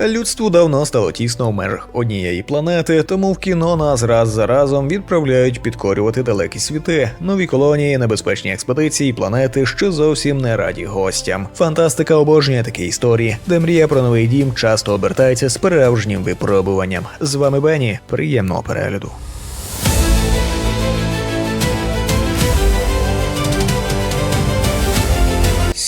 Людству давно стало тісно в межах однієї планети, тому в кіно нас раз за разом відправляють підкорювати далекі світи, нові колонії, небезпечні експедиції, планети, що зовсім не раді гостям. Фантастика обожнює такі історії, де мрія про новий дім часто обертається справжнім випробуванням. З вами Бені. Приємного перегляду.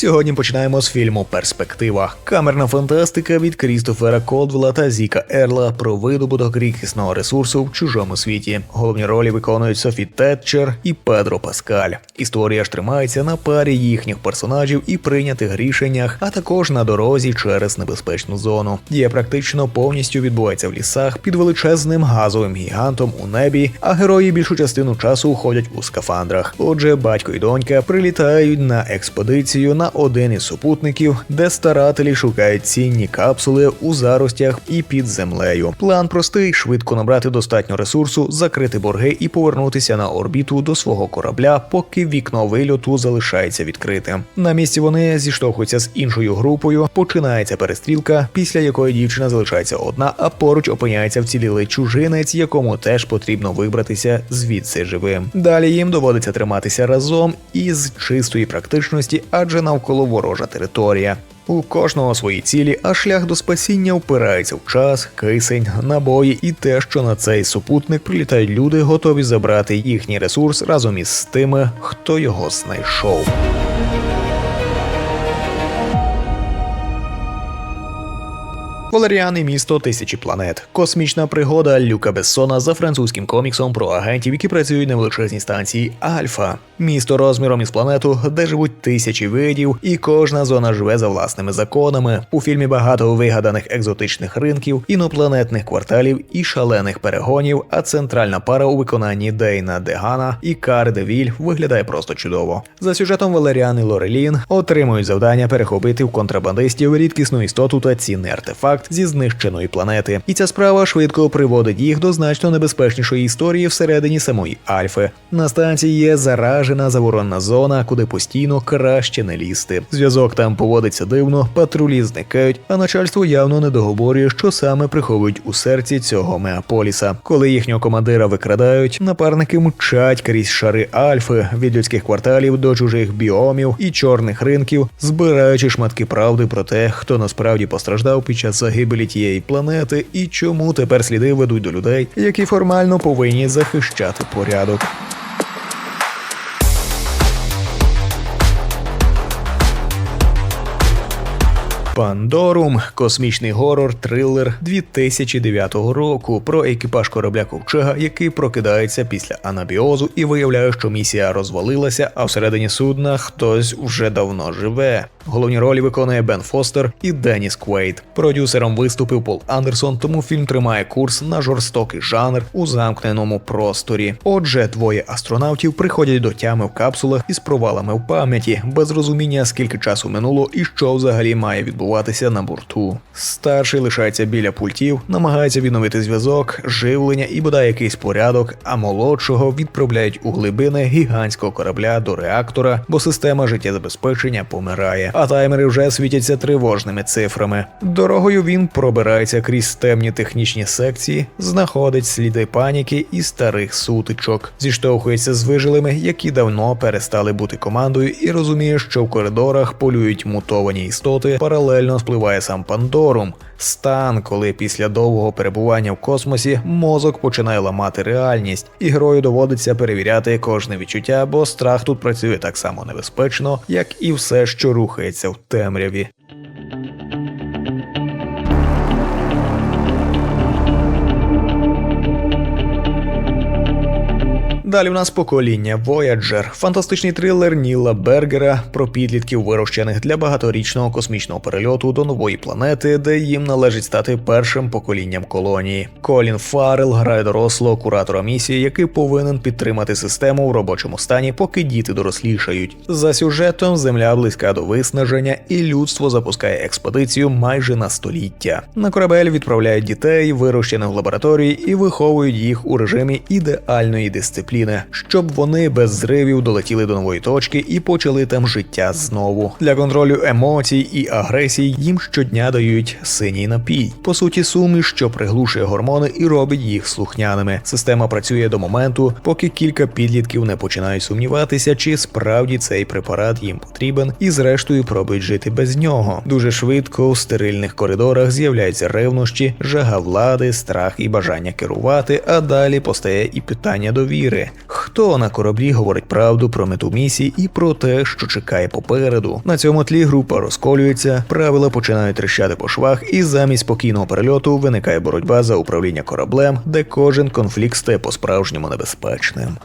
Сьогодні починаємо з фільму Перспектива. Камерна фантастика від Крістофера Колдвелла та Зіка Ерла про видобуток рідкісного ресурсу в чужому світі. Головні ролі виконують Софі Тетчер і Педро Паскаль. Історія ж тримається на парі їхніх персонажів і прийнятих рішеннях, а також на дорозі через небезпечну зону. Дія практично повністю відбувається в лісах під величезним газовим гігантом у небі, а герої більшу частину часу ходять у скафандрах. Отже, батько і донька прилітають на експедицію на один із супутників, де старателі шукають цінні капсули у заростях і під землею. План простий: швидко набрати достатньо ресурсу, закрити борги і повернутися на орбіту до свого корабля, поки вікно вильоту залишається відкритим. На місці вони зіштовхуються з іншою групою. Починається перестрілка, після якої дівчина залишається одна, а поруч опиняється вцілілий чужинець, якому теж потрібно вибратися звідси живим. Далі їм доводиться триматися разом із чистої практичності, адже навколо ворожа територія. У кожного свої цілі, а шлях до спасіння впирається в час, кисень, набої і те, що на цей супутник прилітають люди, готові забрати їхній ресурс разом із тими, хто його знайшов. Валеріан і місто тисячі планет. Космічна пригода Люка Бессона за французьким коміксом про агентів, які працюють на величезній станції Альфа. Місто розміром із планету, де живуть тисячі видів, і кожна зона живе за власними законами. У фільмі багато вигаданих екзотичних ринків, інопланетних кварталів і шалених перегонів. А центральна пара у виконанні Дейна Дегана і Кар Девіль виглядає просто чудово. За сюжетом Валеріан і Лорелін отримують завдання перехопити в контрабандистів рідкісну істоту та цінний артефакт зі знищеної планети. І ця справа швидко приводить їх до значно небезпечнішої історії всередині самої Альфи. На станції є заражена заборонена зона, куди постійно краще не лізти. Зв'язок там поводиться дивно, патрулі зникають, а начальство явно не договорює, що саме приховують у серці цього меаполіса. Коли їхнього командира викрадають, напарники мчать крізь шари Альфи від людських кварталів до чужих біомів і чорних ринків, збираючи шматки правди про те, хто насправді постраждав під час загибелі тієї планети і чому тепер сліди ведуть до людей, які формально повинні захищати порядок. Пандорум космічний горор трилер 2009 року про екіпаж корабля Ковчега, який прокидається після анабіозу і виявляє, що місія розвалилася, а всередині судна хтось вже давно живе. Головні ролі виконує Бен Фостер і Деніс Квейт. Продюсером виступив Пол Андерсон, тому фільм тримає курс на жорстокий жанр у замкненому просторі. Отже, двоє астронавтів приходять до тями в капсулах із провалами в пам'яті, без розуміння, скільки часу минуло і що взагалі має відбуватися на борту. Старший лишається біля пультів, намагається відновити зв'язок, живлення і бодай якийсь порядок, а молодшого відправляють у глибини гігантського корабля до реактора, бо система життєзабезпечення помирає а таймери вже світяться тривожними цифрами. Дорогою він пробирається крізь темні технічні секції, знаходить сліди паніки і старих сутичок, зіштовхується з вижилими, які давно перестали бути командою, і розуміє, що в коридорах полюють мутовані істоти. Паралельно спливає сам Пандорум. Стан, коли після довгого перебування в космосі мозок починає ламати реальність, і герою доводиться перевіряти кожне відчуття, бо страх тут працює так само небезпечно, як і все, що рухається в темряві. Далі в нас покоління Voyager, фантастичний трилер Ніла Бергера про підлітків, вирощених для багаторічного космічного перельоту до нової планети, де їм належить стати першим поколінням колонії. Колін Фаррелл грає дорослого куратора місії, який повинен підтримати систему в робочому стані, поки діти дорослішають. За сюжетом земля близька до виснаження, і людство запускає експедицію майже на століття. На корабель відправляють дітей, вирощених в лабораторії, і виховують їх у режимі ідеальної дисципліни дисципліни, щоб вони без зривів долетіли до нової точки і почали там життя знову. Для контролю емоцій і агресій їм щодня дають синій напій. По суті, суміш, що приглушує гормони і робить їх слухняними. Система працює до моменту, поки кілька підлітків не починають сумніватися, чи справді цей препарат їм потрібен, і зрештою пробують жити без нього. Дуже швидко у стерильних коридорах з'являються ревнощі, жага влади, страх і бажання керувати. А далі постає і питання довіри. Хто на кораблі говорить правду про мету місії і про те, що чекає попереду? На цьому тлі група розколюється, правила починають тріщати по швах, і замість спокійного перельоту виникає боротьба за управління кораблем, де кожен конфлікт стає по-справжньому небезпечним.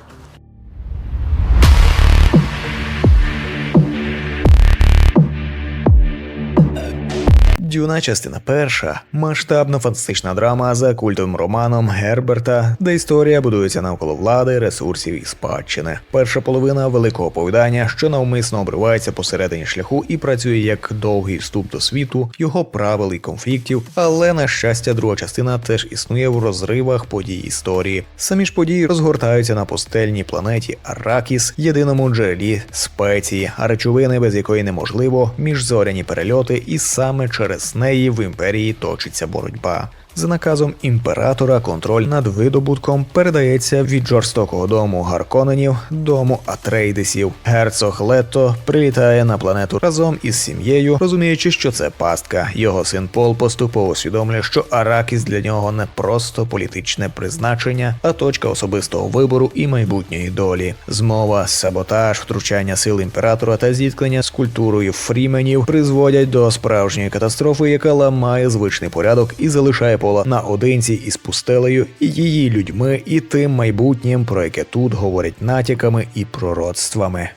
Дюна частина перша масштабна фантастична драма за культовим романом Герберта, де історія будується навколо влади, ресурсів і спадщини. Перша половина великого оповідання, що навмисно обривається посередині шляху і працює як довгий вступ до світу, його правил і конфліктів. Але на щастя, друга частина теж існує в розривах подій історії. Самі ж події розгортаються на пустельній планеті Аракіс, єдиному джерелі спеції, а речовини, без якої неможливо міжзоряні перельоти, і саме через неї в імперії точиться боротьба. За наказом імператора контроль над видобутком передається від жорстокого дому Гарконенів дому Атрейдисів. Герцог Лето прилітає на планету разом із сім'єю, розуміючи, що це пастка. Його син Пол поступово усвідомлює, що Аракіс для нього не просто політичне призначення, а точка особистого вибору і майбутньої долі. Змова, саботаж, втручання сил імператора та зіткнення з культурою фріменів призводять до справжньої катастрофи, яка ламає звичний порядок і залишає пола наодинці із пустелею і її людьми, і тим майбутнім, про яке тут говорять натяками і пророцтвами.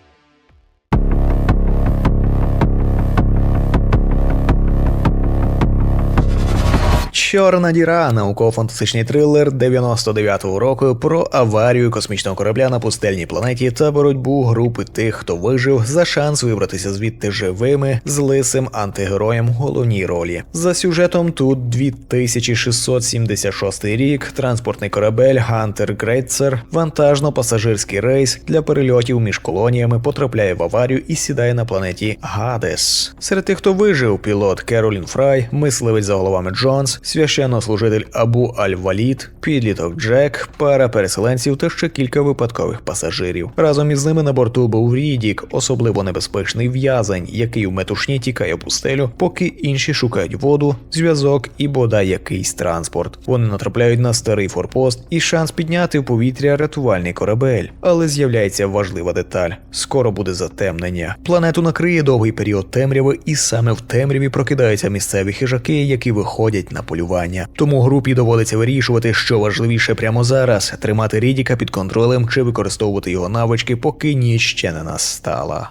Чорна діра науково-фантастичний трилер 99-го року про аварію космічного корабля на пустельній планеті та боротьбу групи тих, хто вижив за шанс вибратися звідти живими з лисим антигероєм головній ролі. За сюжетом тут 2676 рік. Транспортний корабель Гантер Грейтцер, вантажно-пасажирський рейс для перельотів між колоніями потрапляє в аварію і сідає на планеті Гадес. Серед тих, хто вижив, пілот Керолін Фрай, мисливець за головами Джонс, священнослужитель Абу Аль-Валід, підліток Джек, пара переселенців та ще кілька випадкових пасажирів. Разом із ними на борту був Рідік, особливо небезпечний в'язень, який у метушні тікає пустелю, поки інші шукають воду, зв'язок і бодай якийсь транспорт. Вони натрапляють на старий форпост і шанс підняти в повітря рятувальний корабель. Але з'являється важлива деталь: скоро буде затемнення. Планету накриє довгий період темряви, і саме в темряві прокидаються місцеві хижаки, які виходять на полювання. Тому групі доводиться вирішувати, що важливіше прямо зараз тримати Рідіка під контролем чи використовувати його навички, поки ніч ще не настала.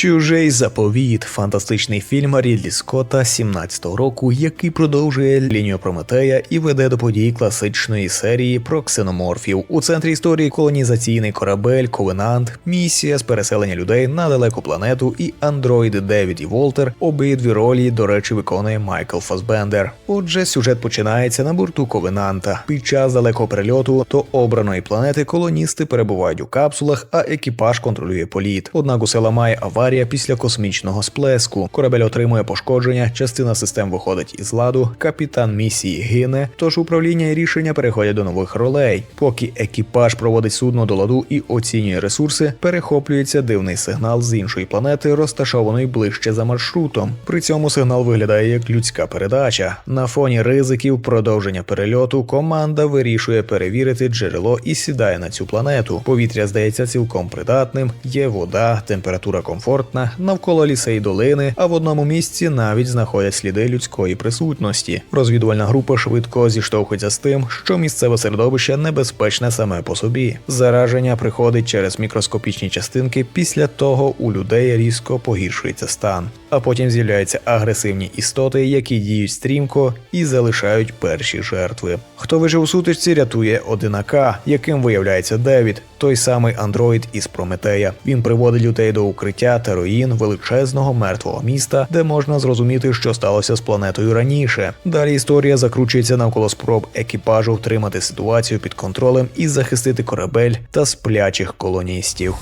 Чужий заповіт фантастичний фільм Рідлі Скотта 17-го року, який продовжує лінію Прометея і веде до подій класичної серії про ксеноморфів. У центрі історії колонізаційний корабель, ковенант, місія з переселення людей на далеку планету і андроїди Девід і Волтер. Обидві ролі, до речі, виконує Майкл Фасбендер. Отже, сюжет починається на борту Ковенанта. Під час далекого прильоту до обраної планети колоністи перебувають у капсулах, а екіпаж контролює політ. Однак усе ламає аварія після космічного сплеску. Корабель отримує пошкодження, частина систем виходить із ладу, капітан місії гине. Тож управління і рішення переходять до нових ролей. Поки екіпаж проводить судно до ладу і оцінює ресурси, перехоплюється дивний сигнал з іншої планети, розташованої ближче за маршрутом. При цьому сигнал виглядає як людська передача. На фоні ризиків продовження перельоту команда вирішує перевірити джерело і сідає на цю планету. Повітря здається цілком придатним, є вода, температура комфортна, навколо ліси й долини, а в одному місці навіть знаходять сліди людської присутності. Розвідувальна група швидко зіштовхується з тим, що місцеве середовище небезпечне саме по собі. Зараження приходить через мікроскопічні частинки. Після того у людей різко погіршується стан. А потім з'являються агресивні істоти, які діють стрімко і залишають перші жертви. Хто вижив у сутичці, рятує одинака, яким виявляється Девід. Той самий андроїд із Прометея. Він приводить людей до укриття та руїн величезного мертвого міста, де можна зрозуміти, що сталося з планетою раніше. Далі історія закручується навколо спроб екіпажу втримати ситуацію під контролем і захистити корабель та сплячих колоністів.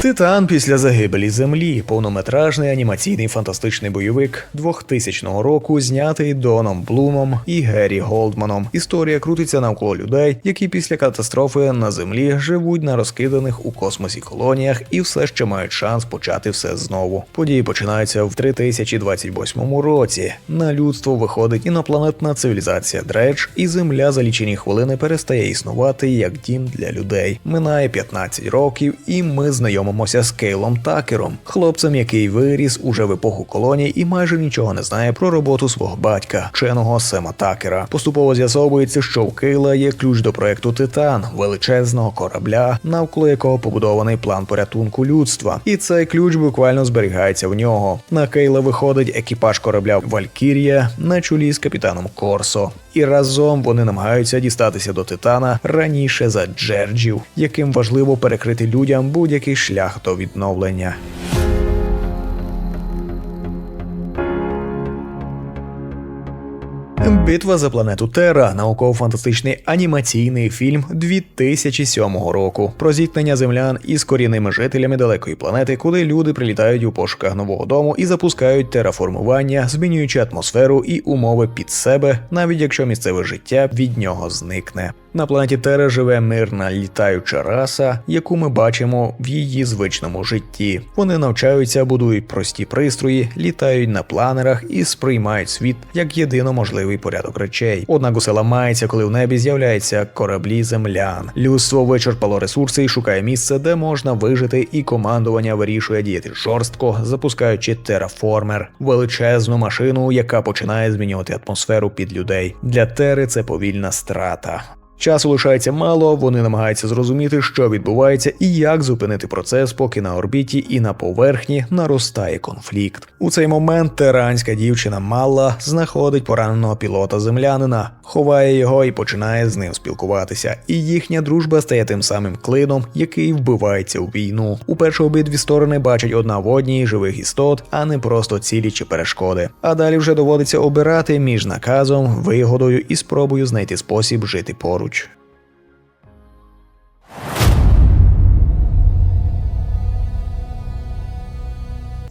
Титан після загибелі землі повнометражний анімаційний фантастичний бойовик 2000 року, знятий Доном Блумом і Геррі Голдманом. Історія крутиться навколо людей, які після катастрофи на землі живуть на розкиданих у космосі колоніях і все ще мають шанс почати все знову. Події починаються в 3028 році. На людство виходить інопланетна цивілізація Дредж, і земля за лічені хвилини перестає існувати як дім для людей. Минає 15 років, і ми знайомимося з Кейлом Такером, хлопцем, який виріс уже в епоху колоній і майже нічого не знає про роботу свого батька, вченого Сема Такера. Поступово з'ясовується, що у Кейла є ключ до проекту Титан, величезного корабля, навколо якого побудований план порятунку людства. І цей ключ буквально зберігається в нього. На Кейла виходить екіпаж корабля Валькірія на чолі з капітаном Корсо. І разом вони намагаються дістатися до Титана раніше за Джерджів, яким важливо перекрити людям будь-який шлях до відновлення. Битва за планету Терра науково-фантастичний анімаційний фільм 2007 року про зіткнення землян із корінними жителями далекої планети, куди люди прилітають у пошуках нового дому і запускають тераформування, змінюючи атмосферу і умови під себе, навіть якщо місцеве життя від нього зникне. На планеті Терра живе мирна літаюча раса, яку ми бачимо в її звичному житті. Вони навчаються, будують прості пристрої, літають на планерах і сприймають світ як єдино можливий порядок речей. Однак усе ламається, коли в небі з'являються кораблі землян. Людство вичерпало ресурси і шукає місце, де можна вижити, і командування вирішує діяти жорстко, запускаючи тераформер, величезну машину, яка починає змінювати атмосферу під людей. Для Тери це повільна страта. Часу лишається мало, вони намагаються зрозуміти, що відбувається і як зупинити процес, поки на орбіті і на поверхні наростає конфлікт. У цей момент теранська дівчина Малла знаходить пораненого пілота землянина, ховає його і починає з ним спілкуватися. І їхня дружба стає тим самим клином, який вбивається у війну. У першій обидві сторони бачать одна в одній живих істот, а не просто цілі чи перешкоди. А далі вже доводиться обирати між наказом, вигодою і спробою знайти спосіб жити поруч. coach.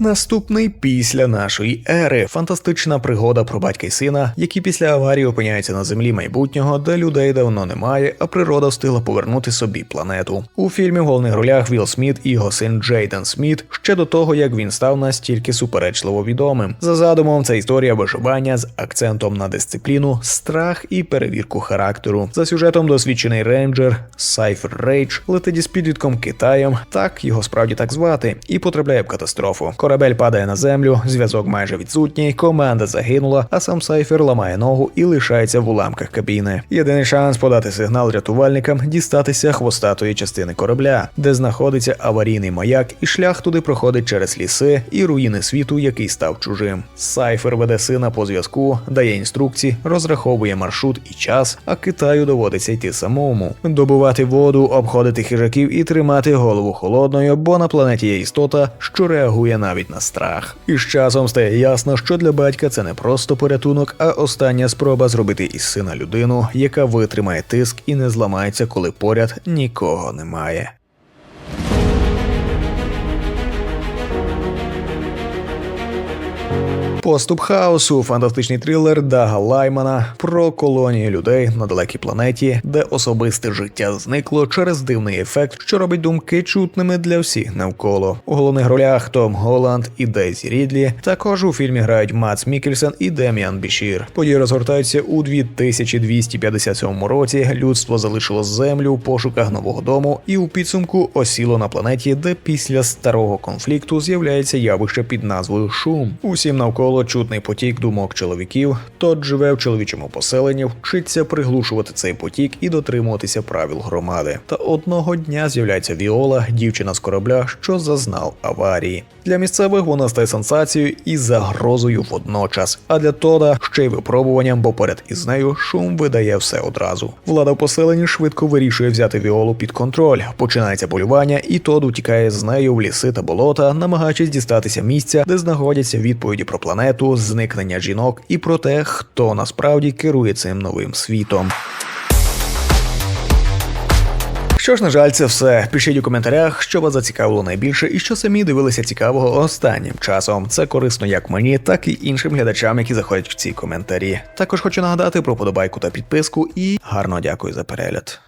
Наступний після нашої ери фантастична пригода про батька й сина, які після аварії опиняються на землі майбутнього, де людей давно немає, а природа встигла повернути собі планету. У фільмі в головних ролях Вілл Сміт і його син Джейден Сміт ще до того, як він став настільки суперечливо відомим. За задумом, це історія виживання з акцентом на дисципліну, страх і перевірку характеру. За сюжетом досвідчений рейнджер Сайфер Рейдж летить із підлітком Китаєм, так його справді так звати, і потрапляє в катастрофу. Корабель падає на землю, зв'язок майже відсутній, команда загинула, а сам Сайфер ламає ногу і лишається в уламках кабіни. Єдиний шанс подати сигнал рятувальникам дістатися хвостатої частини корабля, де знаходиться аварійний маяк, і шлях туди проходить через ліси і руїни світу, який став чужим. Сайфер веде сина по зв'язку, дає інструкції, розраховує маршрут і час, а Китаю доводиться йти самому, добувати воду, обходити хижаків і тримати голову холодною, бо на планеті є істота, що реагує навіть на страх. І з часом стає ясно, що для батька це не просто порятунок, а остання спроба зробити із сина людину, яка витримає тиск і не зламається, коли поряд нікого немає. Поступ хаосу фантастичний трилер Дага Лаймана про колонію людей на далекій планеті, де особисте життя зникло через дивний ефект, що робить думки чутними для всіх навколо. У головних ролях Том Голланд і Дейзі Рідлі. Також у фільмі грають Мац Мікельсен і Деміан Бішір. Події розгортаються у 2257 році. Людство залишило землю в пошуках нового дому і у підсумку осіло на планеті, де після старого конфлікту з'являється явище під назвою Шум. Усім навколо було чутний потік думок чоловіків, тот живе в чоловічому поселенні, вчиться приглушувати цей потік і дотримуватися правил громади. Та одного дня з'являється Віола, дівчина з корабля, що зазнав аварії. Для місцевих вона стає сенсацією і загрозою водночас. А для Тода ще й випробуванням, бо поряд із нею шум видає все одразу. Влада в поселенні швидко вирішує взяти Віолу під контроль. Починається полювання, і Тод утікає з нею в ліси та болота, намагаючись дістатися місця, де знаходяться відповіді про планету, зникнення жінок і про те, хто насправді керує цим новим світом. Що ж, на жаль, це все. Пишіть у коментарях, що вас зацікавило найбільше і що самі дивилися цікавого останнім часом. Це корисно як мені, так і іншим глядачам, які заходять в ці коментарі. Також хочу нагадати про подобайку та підписку і гарно дякую за перегляд.